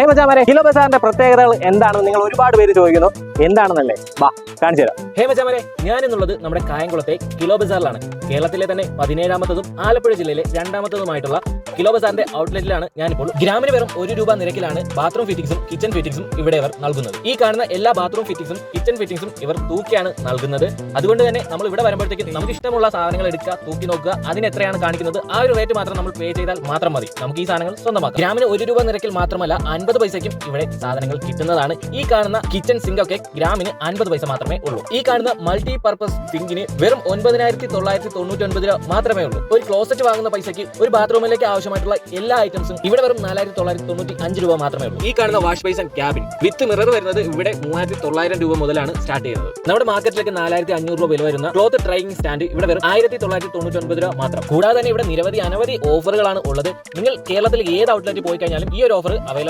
ഹേ മച്ചാമാരെ കിലോ ബസാറിന്റെ പ്രത്യേകതകൾ എന്താണെന്ന് നിങ്ങൾ ഒരുപാട് പേര് ചോദിക്കുന്നു. എന്താണെന്നല്ലേ? വാ. കാണിച്ചു തരാം. ഹേ മച്ചാമരെ ഞാൻ എന്നുള്ളത് നമ്മുടെ കായംകുളത്തെ കിലോ ബസാറിലാണ്. കേരളത്തിലെ തന്നെ പതിനേഴാമത്തതും ആലപ്പുഴ ജില്ലയിലെ രണ്ടാമത്തതുമായിട്ടുള്ള കിലോ ബസാറിന്റെ ഔട്ട്ലെറ്റിലാണ് ഞാനിപ്പോൾ. ഗ്രാമിന് വെറും ഒരു രൂപ നിരക്കിലാണ് ബാത്റൂം ഫിറ്റിംഗ്സും കിച്ചൺ ഫിറ്റിംഗ്സും ഇവിടെ ഇവർ നൽകുന്നത്. ഈ കാണുന്ന എല്ലാ ബാത്റൂം ഫിറ്റിംഗ്സും കിച്ചൺ ഫിറ്റിംഗ്സും ഇവർ തൂക്കിയാണ് നൽകുന്നത്. അതുകൊണ്ട് തന്നെ നമ്മൾ ഇവിടെ വരുമ്പോഴത്തേക്ക് നമുക്ക് ഇഷ്ടമുള്ള സാധനങ്ങൾ എടുക്കുക തൂക്കി നോക്കുക അതിന് എത്രയാണ് കാണിക്കുന്നത് ആ ഒരു റേറ്റ് മാത്രം നമ്മൾ പേ ചെയ്താൽ മാത്രം മതി. നമുക്ക് ഈ സാധനങ്ങൾ സ്വന്തമാക്കാം. ഗ്രാമിന് ഒരു രൂപ നിരക്കിൽ മാത്രമല്ല അൻപത് പൈസയ്ക്കും ഇവിടെ സാധനങ്ങൾ കിട്ടുന്നതാണ്. ഈ കാണുന്ന കിച്ചൺ സിങ്ക് ഒക്കെ ഗ്രാമിന് അൻപത് പൈസ മാത്രമേ ഉള്ളൂ. ഈ കാണുന്ന മൾട്ടി പർപ്പസ് സിങ്കിന് വെറും ഒൻപതിനായിരത്തി തൊള്ളായിരത്തി തൊണ്ണൂറ്റി രൂപ മാത്രമേ ഉള്ളൂ. ഒരു ക്ലോസറ്റ് വാങ്ങുന്ന പൈസയ്ക്ക് ഒരു ബാത്റൂമിലേക്ക് ആവശ്യമായിട്ടുള്ള എല്ലാ ഐറ്റംസും ഇവിടെ വെറും നാലായിരത്തി തൊള്ളായിരത്തി തൊണ്ണൂറ്റി അഞ്ച് രൂപ മാത്രമേ ഉള്ളൂ. ഈ കാണുന്ന wash basin and cabin with mirror വരുന്നത് ഇവിടെ മൂവായിരത്തി തൊള്ളായിരം രൂപ മുതലാണ് സ്റ്റാർട്ട് ചെയ്യുന്നത്. നമ്മുടെ മാർക്കറ്റിലേക്ക് നാലായിരത്തി അഞ്ഞൂറ് രൂപ വില വരുന്ന ക്ലോത്ത് ഡ്രൈയിങ് സ്റ്റാൻഡ് ഇവിടെ വെറും ആയിരത്തി തൊള്ളായിരത്തി തൊണ്ണൂറ്റി ഒൻപത് രൂപ മാത്രം. കൂടാതെ തന്നെ ഇവിടെ നിരവധി അനവധി ഓഫറുകളാണ് ഉള്ളത്. നിങ്ങൾ കേരളത്തിൽ ഏത് ഔട്ട്ലെറ്റ് പോയി കഴിഞ്ഞാലും ഈ ഒരു ഓഫർ അവൈലബിൾ